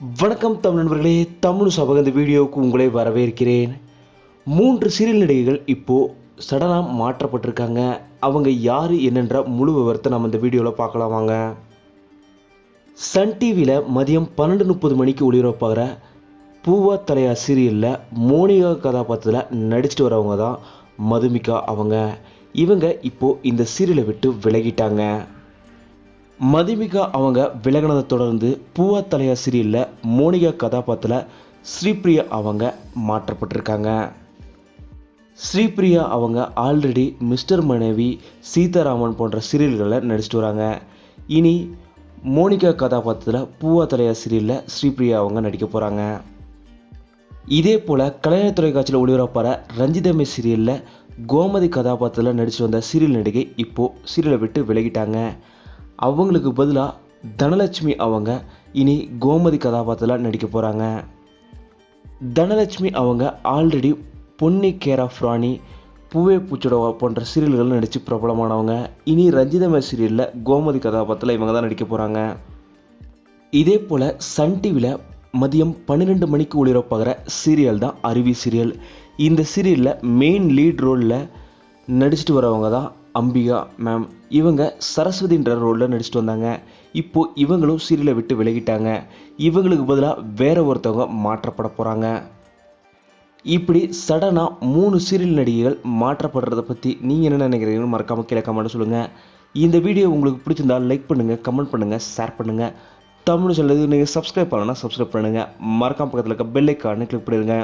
வணக்கம் தமிழ் நண்பர்களே தமிழ் சபக இந்த வீடியோவுக்கு உங்களை வரவேற்கிறேன். மூன்று சீரியல் நடிகைகள் இப்போது சடனாக மாற்றப்பட்டிருக்காங்க. அவங்க யார் என்னன்ற முழு விவரத்தை நம்ம இந்த வீடியோவில் பார்க்கலாம் வாங்க. சன் டிவியில் மதியம் பன்னெண்டு முப்பது மணிக்கு ஒளிபரப்பாகிற பூவா தலையா சீரியலில் மோனிகா கதாபாத்திரத்தில் நடிச்சிட்டு வரவங்க தான் மதுமிகா அவங்க. இவங்க இப்போது இந்த சீரியலை விட்டு விலகிட்டாங்க. மதுமிகா அவங்க விலகினதை தொடர்ந்து பூவா தலையா சீரியலில் மோனிகா கதாபாத்திரத்தில் ஸ்ரீபிரியா அவங்க மாற்றப்பட்டிருக்காங்க. ஸ்ரீபிரியா அவங்க ஆல்ரெடி மிஸ்டர் மனைவி சீதாராமன் போன்ற சீரியல்களில் நடிச்சிட்டு வராங்க. இனி மோனிகா கதாபாத்திரத்தில் பூவா தலையா சீரியலில் ஸ்ரீபிரியா அவங்க நடிக்க போகிறாங்க இதே போல் கலைஞர் தொலைக்காட்சியில் ஒளிபரப்பான ரஞ்சிதமே சீரியலில் கோமதி கதாபாத்திரத்தில் நடித்து வந்த சீரியல் நடிகை இப்போது சீரியலை விட்டு விலகிட்டாங்க. அவங்களுக்கு பதிலாக தனலட்சுமி அவங்க இனி கோமதி கதாபாத்திரத்தில் நடிக்க போகிறாங்க தனலட்சுமி அவங்க already Ponni care of Rani Poove Poochoda போன்ற சீரியல்கள் நடித்து பிரபலமானவங்க. இனி ரஞ்சிதமே சீரியலில் கோமதி கதாபாத்திரத்தில் இவங்க தான் நடிக்க போகிறாங்க இதே போல் சன் டிவியில் மதியம் பன்னிரெண்டு மணிக்கு ஒளிபரப்பாகிற சீரியல் தான் அருவி சீரியல். இந்த சீரியலில் மெயின் லீட் ரோலில் நடிச்சிட்டு வரவங்க தான் அம்பிகா மேம் இவங்க சரஸ்வதின்ற ரோலில் நடிச்சிட்டு வந்தாங்க. இப்போது இவங்களும் சீரியலை விட்டு விலகிட்டாங்க. இவங்களுக்கு பதிலாக வேற ஒருத்தவங்க மாற்றப்பட போகிறாங்க இப்படி சடனாக மூணு சீரியல் நடிகைகள் மாற்றப்படுறதை பற்றி நீங்கள் என்ன நினைக்கிறீங்கன்னு மறக்காமல் கீழே கமெண்ட் சொல்லுங்கள் இந்த வீடியோ உங்களுக்கு பிடிச்சிருந்தா லைக் பண்ணுங்கள் கமெண்ட் பண்ணுங்கள் ஷேர் பண்ணுங்கள் தமிழ் சொல்லுறது நீங்கள் சப்ஸ்கிரைப் பண்ணலன்னா சப்ஸ்கிரைப் பண்ணுங்கள் மறக்காம பக்கத்தில் இருக்க பெல் ஐக்கானு கிளிக் பண்ணிடுங்க.